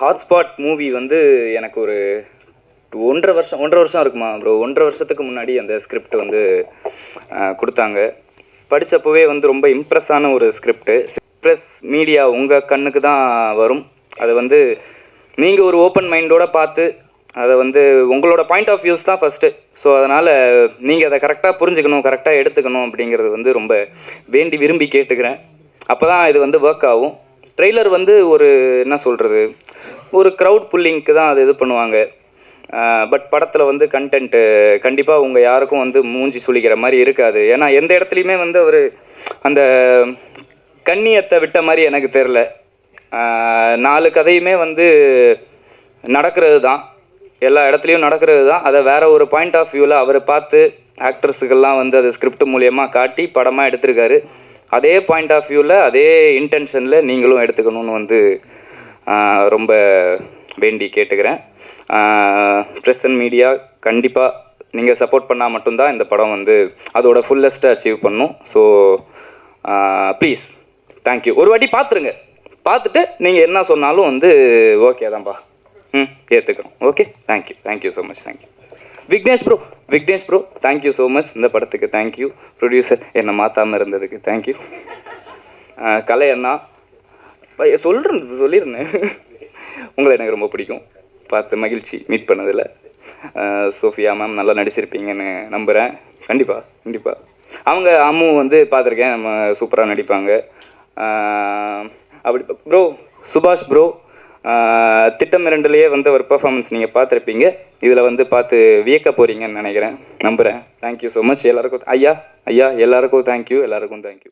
Hotspot movie வந்து எனக்கு ஒரு ஒன்றரை வருஷம் ஒன்றரை வருஷம் இருக்குமா ப்ரோ ஒன்றரை வருஷத்துக்கு முன்னாடி அந்த ஸ்கிரிப்ட் வந்து கொடுத்தாங்க. படித்தப்போவே வந்து ரொம்ப இம்ப்ரெஸ்ஸான ஒரு ஸ்கிரிப்டு ப்ரெஸ் மீடியா உங்கள் கண்ணுக்கு தான் வரும். அதை வந்து நீங்கள் ஒரு ஓப்பன் மைண்டோட பார்த்து அதை வந்து உங்களோட பாயிண்ட் ஆஃப் வியூஸ் தான் ஃபஸ்ட்டு ஸோ அதனால் நீங்கள் அதை கரெக்டாக புரிஞ்சுக்கணும் கரெக்டாக எடுத்துக்கணும் அப்படிங்கிறது வந்து ரொம்ப வேண்டி விரும்பி கேட்டுக்கிறேன். அப்போ தான் இது வந்து ஒர்க் ஆகும். ட்ரெய்லர் வந்து ஒரு என்ன சொல்கிறது ஒரு க்ரௌட் புல்லிங்க்கு தான் அது இது பண்ணுவாங்க. பட் படத்தில் வந்து கண்டென்ட்டு கண்டிப்பாக உங்கள் யாருக்கும் வந்து மூஞ்சி சுழிக்கிற மாதிரி இருக்காது. ஏன்னா எந்த இடத்துலையுமே வந்து அவர் அந்த கண்ணியத்தை விட்ட மாதிரி எனக்கு தெரில நாலு கதையுமே வந்து நடக்கிறது தான். எல்லா இடத்துலையும் நடக்கிறது தான். அதை வேற ஒரு பாயிண்ட் ஆஃப் வியூவில் அவர் பார்த்து ஆக்ட்ரஸுக்கெல்லாம் வந்து அது ஸ்கிரிப்ட் மூலியமாக காட்டி படமாக எடுத்திருக்காரு. அதே பாயிண்ட் ஆஃப் வியூவில் அதே இன்டென்ஷனில் நீங்களும் எடுத்துக்கணும்னு வந்து ரொம்ப வேண்டி கேட்டுக்கிறேன். ப்ரெஸ் அண்ட் மீடியா கண்டிப்பாக நீங்கள் சப்போர்ட் பண்ணால் மட்டும்தான் இந்த படம் வந்து அதோட ஃபுல்லஸ்ட்டை அச்சீவ் பண்ணும். ஸோ ப்ளீஸ் தேங்க்யூ ஒரு வாட்டி பார்த்துருங்க பார்த்துட்டு நீங்கள் என்ன சொன்னாலும் வந்து ஓகே தான்ப்பா ம் ஏற்றுக்கிறோம் okay thank you thank you so much thank you Vignesh bro Vignesh bro thank you so much இந்த படத்துக்கு தேங்க்யூ ப்ரொடியூசர் என்னை மாற்றாமல் இருந்ததுக்கு தேங்க்யூ கலை அண்ணா. சொல்கிறேன் சொல்லியிருந்தேன் உங்களை எனக்கு ரொம்ப பிடிக்கும். பார்த்து மகிழ்ச்சி மீட் பண்ணதில். சோஃபியா மேம் நல்லா நடிச்சிருப்பீங்கன்னு நம்புகிறேன் கண்டிப்பாக கண்டிப்பாக அவங்க அம்மு வந்து பார்த்துருக்கேன் நம்ம சூப்பராக நடிப்பாங்க. அப்படி ப்ரோ சுபாஷ் ப்ரோ திட்டம் இரண்டுலேயே வந்து ஒரு பெர்ஃபார்மன்ஸ் நீங்கள் பார்த்துருப்பீங்க. இதில் வந்து பார்த்து வியக்க போகிறீங்கன்னு நினைக்கிறேன். நம்புகிறேன் தேங்க்யூ ஸோ மச் எல்லாருக்கும் ஐயா ஐயா எல்லாருக்கும் தேங்க்யூ எல்லாருக்கும் தேங்க்யூ